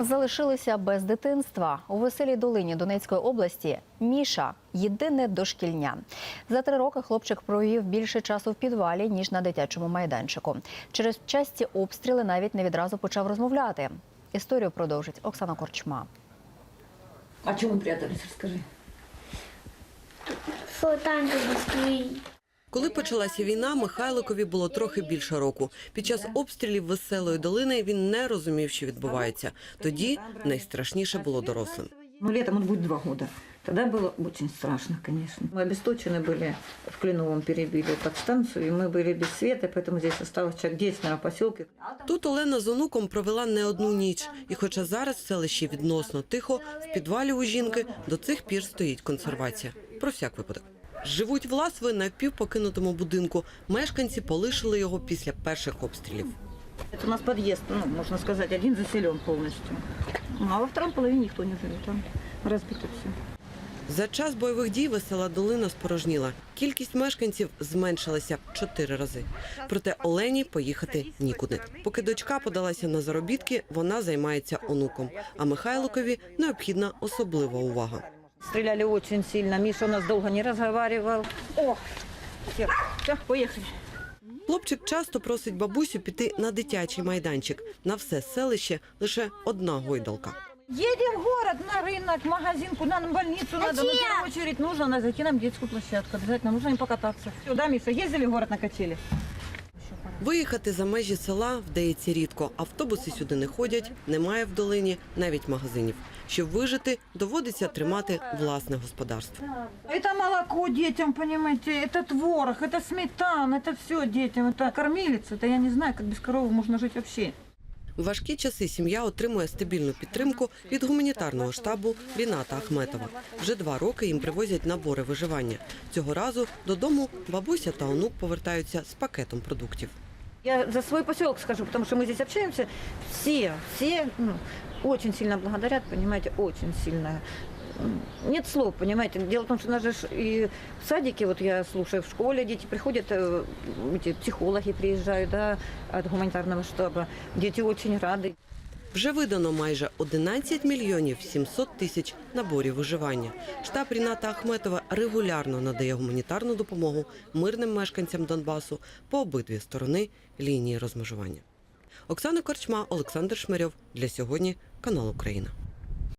Залишилися без дитинства у веселій долині Донецької області. Міша єдине дошкільня. За три роки хлопчик провів більше часу в підвалі ніж на дитячому майданчику. Через часті обстріли навіть не відразу почав розмовляти. Історію продовжить Оксана Корчма. А чому прятались, розкажи. Що танки быстрее. Коли почалася війна, Михайликові було трохи більше року. Під час обстрілів веселої долини він не розумів, що відбувається. Тоді найстрашніше було дорослим. Ну, летом он будет два года. Тогда было очень страшно, конечно. Мы обесточены были, в Клиновом перебили подстанцию, и мы были без света, поэтому здесь осталось человек 10, наверное, в поселке. Тут Олена з онуком провела не одну ніч. І хоча зараз в селищі відносно тихо, в підвалі у жінки до цих пір стоїть консервація. Про всяк випадок. Живуть власви на впівпокинутому будинку. Мешканці полишили його після перших обстрілів. Это у нас подъезд, ну, можно сказать, один заселен полностью. Ну, а во втором половине никто не живет, там разбито все. За час бойових дій весела долина спорожніла. Кількість мешканців зменшилася чотири рази. Проте Олені поїхати нікуди. Поки дочка подалася на заробітки, вона займається онуком. А Михайликові необхідна особлива увага. Стреляли очень сильно, Миша у нас долго не разговаривал. О, все, все, поехали. Хлопчик часто просить бабусю піти на дитячий майданчик. На все селище лише одна гойдалка. Едем в город, на рынок, в магазин, куда нам в больницу надо. Ну, в первую очередь нужно на- зайти нам детскую площадку. Обязательно нужно им покататься. Сюда, Миша, ездили в город на качели? Виїхати за межі села вдається рідко. Автобуси сюди не ходять, немає в долині навіть магазинів. Щоб вижити, доводиться тримати власне господарство. Это молоко детям, понимаете, это творог, это сметана, это все детям, это кормилица. Это я не знаю, как без коровы можно жить вообще. У важкі часи сім'я отримує стабільну підтримку від гуманітарного штабу Ріната Ахметова. Вже два роки їм привозять набори виживання. Цього разу додому бабуся та онук повертаються з пакетом продуктів. Я за свой поселок скажу, потому что мы здесь общаемся. Все, все ну, очень сильно благодарят, понимаете, очень сильно. М, Нет слов, понимаете. Дело в том, что у нас же ж и в садике, вот я слушаю, в школе дети приходят, э, эти психологи приезжают, да, от гуманитарного штаба. Дети очень рады. Вже видано майже 11 мільйонів 700 тисяч наборів виживання. Штаб Ріната Ахметова регулярно надає гуманітарну допомогу мирним мешканцям Донбасу по обидві сторони лінії розмежування. Оксана Корчма, Олександр Шмирьов. Для сьогодні канал Україна.